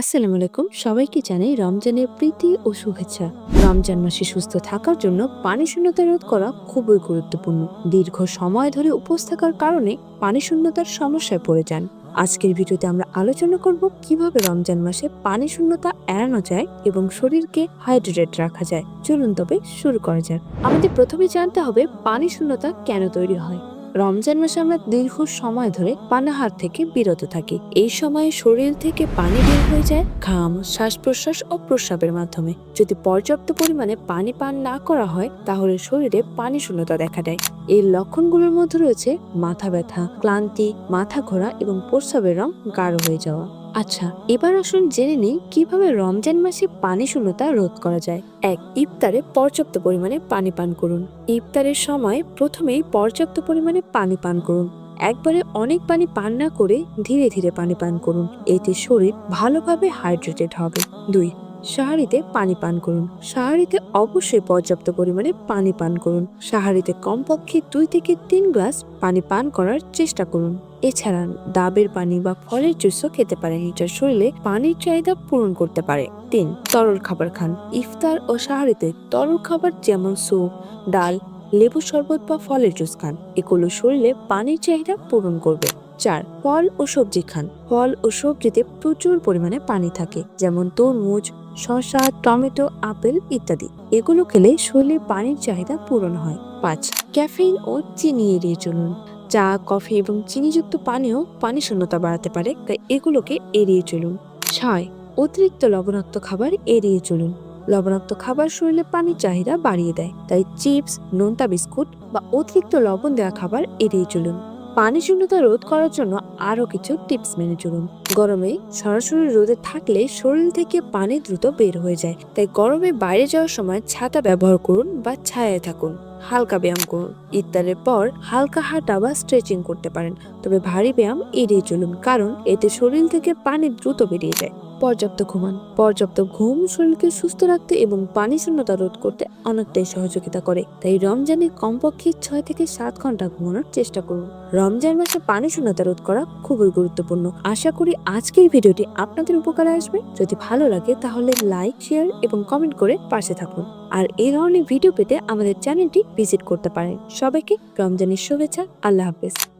আসসালামু আলাইকুম। সবাইকে জানাই রমজানের প্রীতি ও শুভেচ্ছা। রমজান মাসে সুস্থ থাকার জন্য পানি শূন্যতা রোধ করা খুবই গুরুত্বপূর্ণ। দীর্ঘ সময় ধরে উপোস থাকার কারণে পানি শূন্যতার সমস্যায় পড়ে যান। আজকের ভিডিওতে আমরা আলোচনা করব কীভাবে রমজান মাসে পানি শূন্যতা এড়ানো যায় এবং শরীরকে হাইড্রেটেড রাখা যায়। চলুন তবে শুরু করা যাক। আমাদের প্রথমে জানতে হবে পানি শূন্যতা কেন তৈরি হয়। রমজান মাসে আমরা দীর্ঘ সময় ধরে পানাহার থেকে বিরত থাকি। এই সময়ে শরীর থেকে পানি বের হয়ে যায় ঘাম শ্বাস প্রশ্বাস ও প্রস্রাবের মাধ্যমে। যদি পর্যাপ্ত পরিমাণে পানি পান না করা হয়, তাহলে শরীরে পানি শূন্যতা দেখা দেয়। এই লক্ষণগুলোর মধ্যে রয়েছে মাথা ব্যথা, ক্লান্তি, মাথা ঘোরা এবং প্রস্রাবের রং গাঢ় হয়ে যাওয়া। আচ্ছা এবার আসুন জেনে নিই কীভাবে রমজান মাসে পানি শূন্যতা রোধ করা যায়। এক, ইফতারে পর্যাপ্ত পরিমাণে পানি পান করুন। ইফতারের সময় প্রথমেই পর্যাপ্ত পরিমাণে পানি পান করুন। একবারে অনেক পানি পান না করে ধীরে ধীরে পানি পান করুন। এতে শরীর ভালোভাবে হাইড্রেটেড হবে। দুই সাহারিতে পানি পান করুন। সাহারিতে অবশ্যই পর্যাপ্ত পরিমাণে পানি পান করুন। সাহারিতে কমপক্ষে দুই থেকে তিন গ্লাস পানি পান করার চেষ্টা করুন। এছাড়া ডাবের পানি বা ফলের জুসও খেতে পারেন, যা শরীরে পানির চাহিদা পূরণ করতে পারে। তিন, তরল খাবার খান। ইফতার ও সাহারিতে তরল খাবার যেমন স্যুপ, ডাল লেবু শরবত বা ফলের জুস খান। এগুলো শরীরে পানির চাহিদা পূরণ করবে। চার, ফল ও সবজি খান। ফল ও সবজিতে প্রচুর পরিমাণে পানি থাকে, যেমন তরমুজ শসা, টমেটো, আপেল ইত্যাদি। এগুলো খেলে শরীরে পানির চাহিদা পূরণ হয়। পাঁচ, ক্যাফেইন ও চিনি এড়িয়ে চলুন। চা, কফি এবং চিনিযুক্ত পানীয় পানি শূন্যতা বাড়াতে পারে, তাই এগুলোকে এড়িয়ে চলুন। ছয়, অতিরিক্ত লবণাক্ত খাবার এড়িয়ে চলুন। লবণাক্ত খাবার শরীরে পানির চাহিদা বাড়িয়ে দেয়, তাই চিপস, নোনতা বিস্কুট বা অতিরিক্ত লবণ দেওয়া খাবার এড়িয়ে চলুন। পানি শূন্যতা রোধ করার জন্য আরও কিছু টিপস মেনে চলুন। গরমে সরাসরি রোদে থাকলে শরীর থেকে পানি দ্রুত বের হয়ে যায়। তাই গরমে বাইরে যাওয়ার সময় ছাতা ব্যবহার করুন বা ছায়ায় থাকুন। হালকা ব্যায়াম করুন। ইত্যাদির পর হালকা হাঁটা বা স্ট্রেচিং করতে পারেন। তবে ভারী ব্যায়াম এড়িয়ে চলুন, কারণ এতে শরীর থেকে পানি দ্রুত বেরিয়ে যায়। পর্যাপ্ত ঘুমান। পর্যাপ্ত ঘুম শরীরকে সুস্থ রাখতে এবং পানি শূন্যতা রোধ করতে অনেকটাই সহযোগিতা করে। তাই রমজানে কমপক্ষে ছয় থেকে সাত ঘণ্টা ঘুমানোর চেষ্টা করুন। রমজান মাসে পানি শূন্যতা রোধ করা খুবই গুরুত্বপূর্ণ। আশা করি আজকের ভিডিওটি আপনাদের উপকারে আসবে। যদি ভালো লাগে তাহলে লাইক, শেয়ার এবং কমেন্ট করে পাশে থাকুন। আর এই ধরনের ভিডিও পেতে আমাদের চ্যানেলটি ভিজিট করতে পারেন। সবাইকে রমজানের শুভেচ্ছা। আল্লাহ হাফেজ।